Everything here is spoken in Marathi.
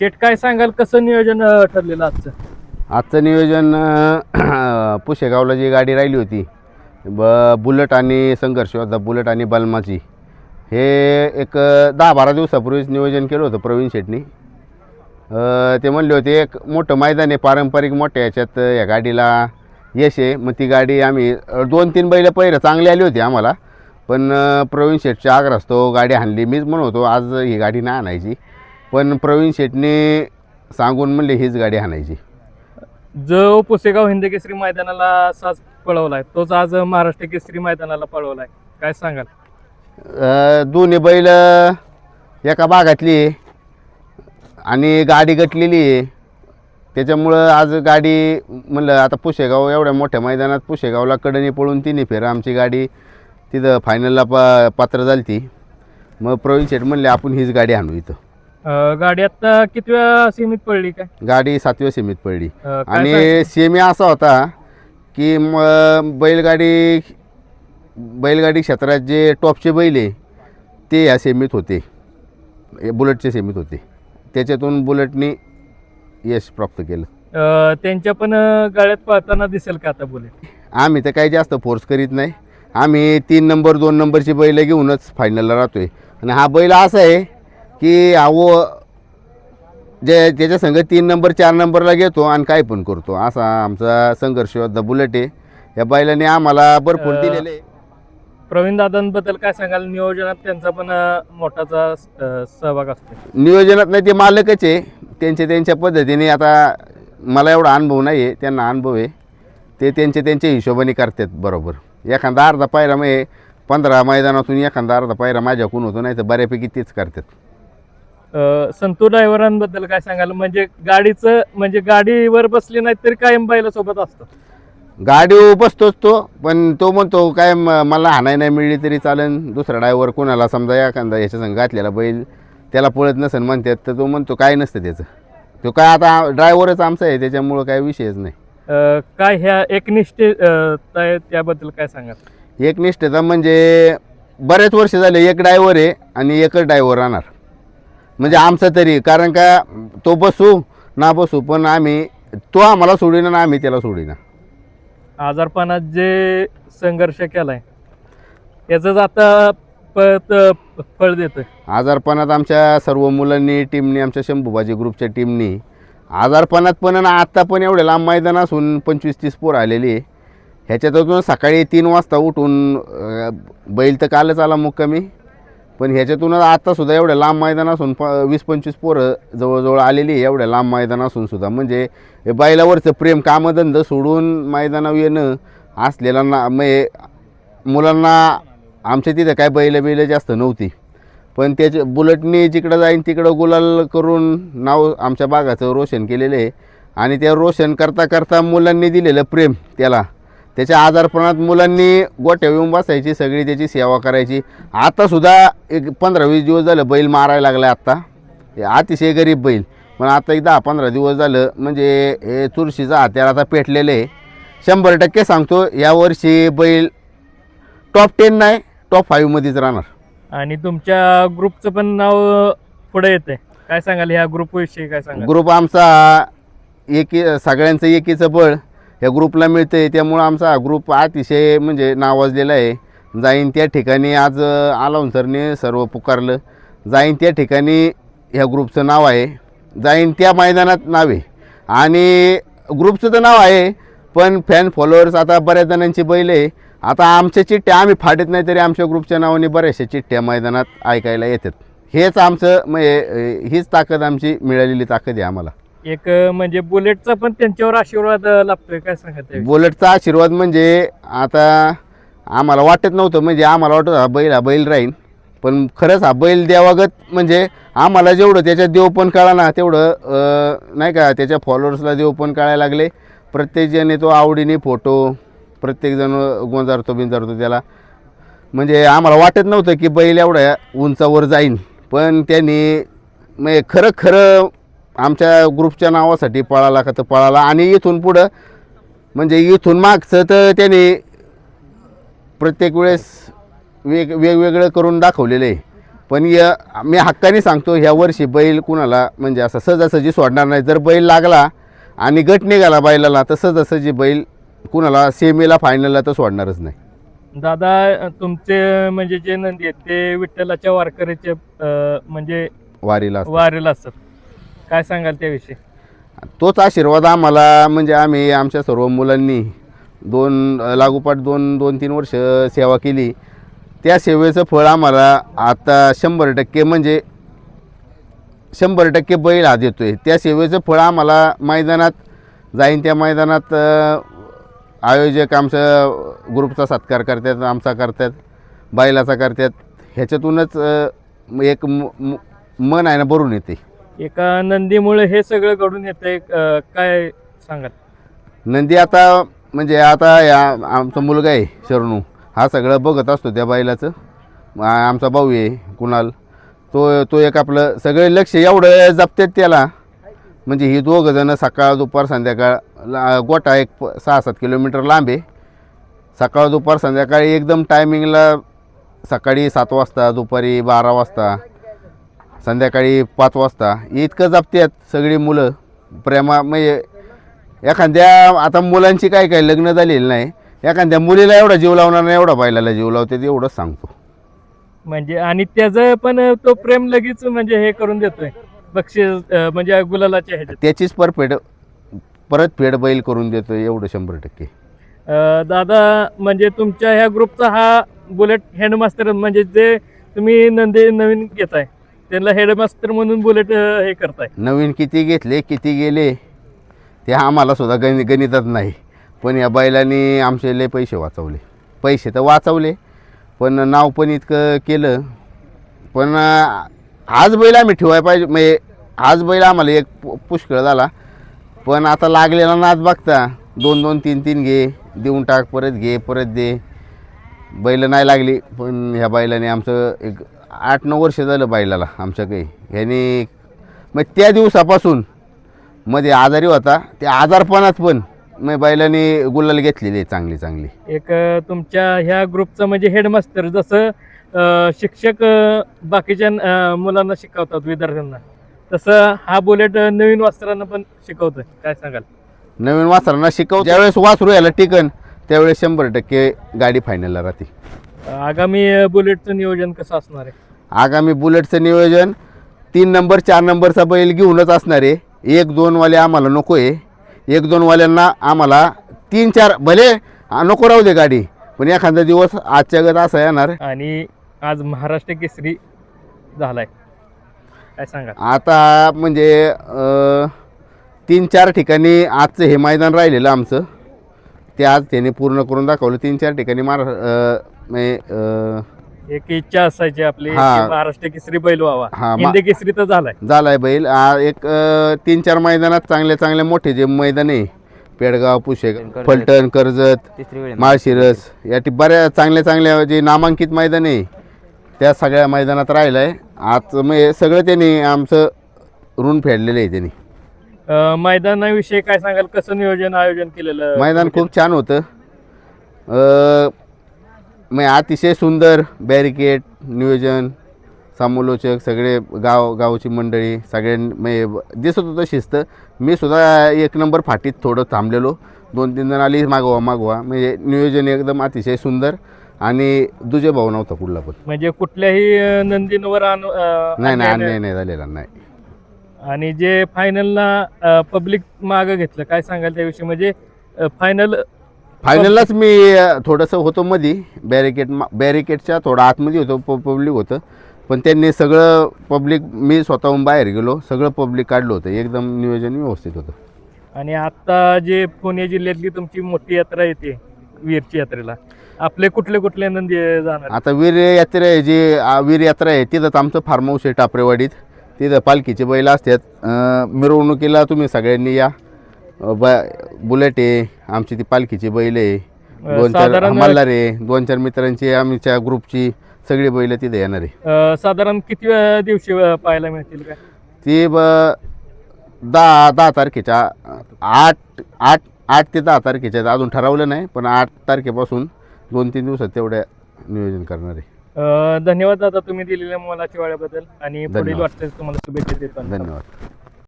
शेट काय सांगाल कसं नियोजन अं, ठरलेलं आजचं? आजचं नियोजन अं, पुशेगावला जी गाडी राहिली होती ब बुलेट आणि संघर्ष होता बुलेट आणि बलमाची. हे एक अं, दहा बारा दिवसापूर्वीच नियोजन केलं होतं प्रवीण शेटनी. अं, ते म्हणले होते एक मोठं मैदान आहे पारंपरिक मोठ्या याच्यात अं, या गाडीला यश आहे. मग ती गाडी आम्ही अं, दोन तीन बैलं पहिलं चांगली आली होती आम्हाला. पण अं, प्रवीण शेटच्या आग्रह गाडी हाणली. मीच म्हणत होतो आज ही गाडी नाही आणायची. पण प्रवीण शेटने सांगून म्हणले हीच गाडी आणायची. जो पुसेगाव हिंद केसरी मैदानाला साज पळवलाय तोच आज महाराष्ट्र केसरी मैदानाला पळवलाय. काय सांगाल? अ, दोन्ही बैल एका भागातली आहे आणि गाडी गटलेली आहे. त्याच्यामुळं आज गाडी म्हणलं आता पुशेगाव एवढ्या मोठ्या मैदानात पुशेगावला कडनी पळून तिन्ही फेर आमची गाडी तिथं फायनलला प पात्र झाली ती मग प्रवीण शेठ म्हणले आपण हीच गाडी आणू इथं. अं, गाडी आता कितव्या सीमित पडली काय? गाडी सातव्या सीमित पडली. अं, काय आणि सेमी असा होता की म बैलगाडी बैलगाडी क्षेत्रात जे टॉपचे बैल आहे ते या सेमीत होते. हे बुलेटच्या सेमीत होते. त्याच्यातून बुलेटनी यश प्राप्त केलं. अं, त्यांच्या पण अं, गाड्यात पळताना दिसेल का आता बुलेट? आम्ही तर काही जास्त फोर्स करीत नाही. आम्ही तीन नंबर दोन नंबरची बैल घेऊनच फायनलला राहतोय. आणि हा बैल असा आहे की अहो जे त्याच्या संग तीन नंबर चार नंबरला घेतो आणि काय पण करतो. असा आमचा संघर्ष होता. बुलेट आहे. या बैलाने आम्हाला भरपूर दिलेले. आहे. प्रवीण दादांबद्दल काय सांगाल? नियोजनात त्यांचा पण मोठाचा सहभाग असतो. नियोजनात नाही ते मालकच आहे. त्यांच्या त्यांच्या पद्धतीने आता मला एवढा अनुभव नाही आहे त्यांना अनुभव आहे. ते त्यांचे त्यांच्या हिशोबाने करतात बरोबर. एखादा अर्धा पायरा मग पंधरा मैदानातून एखादा अर्धा पायरा माझ्याकडून होतो नाही तर बऱ्यापैकी तेच करतात. संतू ड्रायव्हरांबद्दल काय सांगाल? म्हणजे गाडीचं म्हणजे गाडीवर बसले नाहीत तरी कायम बैलासोबत असतो. गाडीवर बसतोच तो पण तो म्हणतो काय मला हाणाय नाही मिळली तरी चालेल दुसरा ड्रायव्हर कोणाला समजा एखादा याच्या संग घातलेला बैल त्याला पळत नसेल म्हणतात तर तो म्हणतो काय नसतं त्याचं. तो काय आता ड्रायव्हरच आमचा आहे त्याच्यामुळं काय विषयच नाही. काय ह्या एकनिष्ठ त्याबद्दल काय सांगाल? एकनिष्ठता म्हणजे बरेच वर्ष झाले एक ड्रायव्हर आहे आणि एकच ड्रायव्हर राहणार. म्हणजे आमचं तरी कारण का तो बसू ना बसू पण आम्ही तो आम्हाला सोडीना ना आम्ही त्याला सोडीना. आजारपणात जे संघर्ष केलाय त्याच आता फळ देतोय. आजारपणात आमच्या सर्व मुलांनी टीमनी आमच्या शंभूबाजी ग्रुपच्या टीमनी आजारपणात पण आणि आत्ता पण एवढे लांब मैदान असून पंचवीस तीस पोर आलेली आहे. ह्याच्यातून सकाळी तीन वाजता उठून बैल तर कालच आला मुक्कामी. पण ह्याच्यातूनच आत्तासुद्धा एवढ्या लांब मैदान असून प वीस पंचवीस पोरं जवळजवळ आलेली आहे एवढ्या लांब मैदान असून सुद्धा. म्हणजे हे बैलावरचं प्रेम कामधंद सोडून मैदानावर येणं असलेला ना म्हणजे मुलांना आमच्या तिथं काय बैल बैल जास्त नव्हती. पण त्याचे बुलेटनी जिकडं जाईन तिकडं गुलाल करून नाव आमच्या बागाचं रोशन केलेलं आहे. आणि त्या रोशन करता करता मुलांनी दिलेलं प्रेम त्याला. त्याच्या आजारपणात मुलांनी गोट्या येऊन बसायची सगळी त्याची सेवा करायची. आतासुद्धा एक पंधरा वीस दिवस झालं बैल मारायला लागला आत्ता हे अतिशय गरीब बैल. पण आता एक दहा पंधरा दिवस झालं म्हणजे हे चुरशीचं हत्यार आता पेटलेलं आहे. शंभर टक्के सांगतो यावर्षी बैल टॉप टेन नाही टॉप फाईव्हमध्येच राहणार. आणि तुमच्या ग्रुपचं पण नाव पुढे येते काय सांगाल? ह्या ग्रुप विषयी काय सांगाल? ग्रुप आमचा एकी सगळ्यांचं एकीचं बळ. या ग्रुपला मिळतं आहे त्यामुळं आमचा हा ग्रुप अतिशय म्हणजे नावाजलेला आहे. जाईन त्या ठिकाणी आज आलाऊन सरने सर्व पुकारलं. जाईन त्या ठिकाणी ह्या ग्रुपचं नाव आहे. जाईन त्या मैदानात नाव. आहे आणि ग्रुपचं तर नाव आहे पण फॅन फॉलोअर्स आता बऱ्याच जणांची बैल आहे. आता आमच्या चिठ्ठ्या आम्ही फाटत नाही तरी आमच्या ग्रुपच्या नावाने बऱ्याचशा चिठ्ठ्या मैदानात ऐकायला येतात. हेच आमचं म्हणजे हीच ताकद आमची मिळालेली ताकद आहे आम्हाला. एक म्हणजे बुलेटचा पण त्यांच्यावर आशीर्वाद लाभतोय काय सांगत बुलेटचा आशीर्वाद म्हणजे आता आम्हाला वाटत नव्हतं म्हणजे आम्हाला वाटत हा बैल हा बैल राहीन. पण खरंच हा बैल देवागत म्हणजे आम्हाला जेवढं त्याच्यात देव पण कळा ना तेवढं अं, नाही का त्याच्या फॉलोअर्सला देव पण कळायला लागले. प्रत्येकजण तो आवडीने फोटो प्रत्येकजण गोंजारतो बिंजारतो त्याला. म्हणजे आम्हाला वाटत नव्हतं की बैल एवढ्या उंचावर जाईन. पण त्यांनी म्हणजे खरं खरं आमच्या ग्रुपच्या नावासाठी पळाला का तर पळाला. आणि इथून पुढं म्हणजे इथून मागचं तर त्याने प्रत्येक वेळेस वेग वेगवेगळं करून दाखवलेलं आहे पण य मी हक्काने सांगतो ह्या वर्षी बैल कुणाला म्हणजे असं सहजासहजी सोडणार नाही. जर बैल लागला आणि गट निघाला बैलाला तर सहजासहजी बैल कुणाला सेमीला फायनलला तर सोडणारच नाही. दादा तुमचे म्हणजे जे नंदी आहेत ते विठ्ठलाच्या वारकरीचे अं, म्हणजे वारीला. वारेला असतात. काय सांगाल त्याविषयी? तोच आशीर्वाद आम्हाला म्हणजे आम्ही आमच्या सर्व मुलांनी दोन लागोपाठ दोन दोन तीन वर्ष सेवा केली. त्या सेवेचं फळ आम्हाला आता शंभर टक्के म्हणजे शंभर टक्के बैल हा देतो आहे त्या सेवेचं फळ आम्हाला मैदानात जाईन त्या मैदानात आयोजक आमच्या ग्रुपचा सत्कार करतात आमचा करतात बैलाचा करतात. ह्याच्यातूनच एक म- म- मन आहे ना भरून येते. एका नंदीमुळे हे सगळं घडून येतंय अं, काय सांगाल? नंदी आता म्हणजे आता या आमचा मुलगा आहे शरणू. हा सगळं बघत असतो त्या बाईलाचं. आ- आमचा भाऊ आहे कुणाल. तो तो एक आपलं सगळे लक्ष एवढं जपतात त्याला. म्हणजे ही दोघं जणं सकाळ दुपार संध्याकाळ ला- गोटा एक प- सहा सात किलोमीटर लांब आहे. सकाळ दुपार संध्याकाळी एकदम टायमिंगला सकाळी सात वाजता दुपारी बारा वाजता संध्याकाळी पाच वाजता. इतकं जपतात सगळी मुलं. प्रेमा म्हणजे एखाद्या आता मुलांची काय काय लग्न झालेली नाही. एखाद्या मुलीला एवढा जीव लावणार नाही एवढा बैलाला जीव लावते एवढंच सांगतो. म्हणजे आणि त्याचं पण तो प्रेम लगेच म्हणजे हे करून देतोय. बक्षीस म्हणजे गुलालाच्या ह्याच्यात. त्याचीच परफेड परत फेड बैल करून देतो एवढं शंभर टक्के. दादा म्हणजे तुमच्या ह्या ग्रुपचा हा बुलेट हेडमास्टर म्हणजे जे तुम्ही नंदी नवीन घेताय. त्यांना हेडमास्टर म्हणून बुलेट अं, हे करताय. नवीन किती घेतले किती गेले ते आम्हाला सुद्धा गणि गणितात नाही. पण या बैलांनी आमचे लय पैसे वाचवले. पैसे तर वाचवले पण नाव पण इतकं केलं. पण अं, बैल आम्ही ठेवायला पाहिजे म्हणजे आज बैल आम्हाला एक पु- पुष्कळ झाला. पण आता लागलेला नाच बघता दोन दोन तीन तीन घे देऊन टाक परत घे परत दे. बैल नाही लागली पण ह्या बैलाने आमचं एक आठ नऊ वर्ष झालं बैलाला आमच्या काही. ह्याने मग त्या दिवसापासून मध्ये आजारी होता. त्या आजारपणात पण मग बैलाने गुलाल घेतलेली आहे चांगली चांगली. एक अं, तुमच्या ह्या ग्रुपचा म्हणजे हेडमास्टर जसं अं, शिक्षक अं, बाकीच्या अं, मुलांना शिकवतात विद्यार्थ्यांना. तसं हा बुलेट अं, नवीन वस्त्रांना पण शिकवतोय. काय सांगाल? नवीन वासरांना शिकव ज्यावेळेस वासरू यायला टिकन त्यावेळेस शंभर टक्के गाडी फायनलला राहते. आगामी बुलेटचं नियोजन कसं असणार आहे? आगामी बुलेटचं नियोजन तीन नंबर चार नंबरचा बैल घेऊनच असणार आहे. एक दोनवाले आम्हाला नको आहे एक दोनवाल्यांना आम्हाला तीन चार भले नको राहू दे गाडी पण एखादा दिवस आजच्या गत असा येणार. आणि आज महाराष्ट्र केसरी झालाय. काय सांगा आता म्हणजे अ, तीन चार ठिकाणी आजचं हे मैदान राहिलेलं आमचं. ते आज त्याने पूर्ण करून दाखवलं. तीन चार ठिकाणी म्हणजे एक इच्छा असायची आपली हा. की महाराष्ट्र केसरी बैल व्हावा. हा, मा- हिंदी केसरी तर झालाय. झालाय बैल. आ, एक अ, तीन चार मैदानात चांगले चांगले मोठे जे मैदान आहे पेडगाव पुशेगाव फलटण कर्जत तिसरी वेळ माळशिरस या बऱ्या चांगल्या चांगल्या जे नामांकित मैदान आहे त्या सगळ्या मैदानात राहिलं आहे आज म्हणजे सगळं त्यांनी आमचं ऋण फेडलेलं आहे त्यांनी. मैदानाविषयी काय सांगाल? कसं नियोजन आयोजन केलेलं? मैदान खूप छान होतं. अ, अतिशय सुंदर बॅरिकेड नियोजन समालोचक सगळे गाव गावची मंडळी सगळ्यां म्हणजे दिसत होतं शिस्त. मी सुद्धा एक नंबर फाटीत थोडं थांबलेलो. दोन तीन जण आली मागवा मागवा. म्हणजे नियोजन एकदम अतिशय सुंदर आणि दुजे भाऊ नव्हता कुठला पण. म्हणजे कुठल्याही अं, नंदींवर आण- अं, नाही नाही अन्याय नाही झालेला नाही. आणि जे फायनलला पब्लिक मागं घेतलं काय सांगाल त्याविषयी? म्हणजे फायनल फायनललाच मी थोडंसं होतो मधी. बॅरिकेड बॅरिकेडच्या थोडं आतमध्ये होतो प पब्लिक होतं. पण त्यांनी सगळं पब्लिक मी स्वतःहून बाहेर गेलो सगळं पब्लिक काढलं होतं. एकदम नियोजन व्यवस्थित होतं. आणि आता जे पुणे जिल्ह्यातली तुमची मोठी यात्रा येते वीरची यात्रेला आपले कुठले कुठले नंदी जाणार? आता वीर यात्रा आहे जी वीर यात्रा आहे तिथंच आमचं फार्म हाऊस आहे टापरेवाडीत. तिथं पालखीचे बैल असतात. मिरवणुकीला तुम्ही सगळ्यांनी या. ब बुलेट आहे आमची ती पालखीची बैल आहे. दोन चार साधारण- मल्हार आहे दोन चार मित्रांची आमच्या ग्रुपची सगळी बैल तिथे येणार आहे. अं, साधारण किती अं, दिवशी अं, पाहायला मिळतील काय ती ब दहा दहा तारखेच्या आठ आठ आठ ते दहा तारखेच्या अजून ठरवलं नाही पण आठ तारखेपासून दोन तीन दिवसात तेवढ्या नियोजन करणार आहे. धन्यवाद दादा तुम्ही दिलेल्या मोलाच्या वेळेबद्दल आणि पुढील. वाटचाल तुम्हाला शुभेच्छा देतो धन्यवाद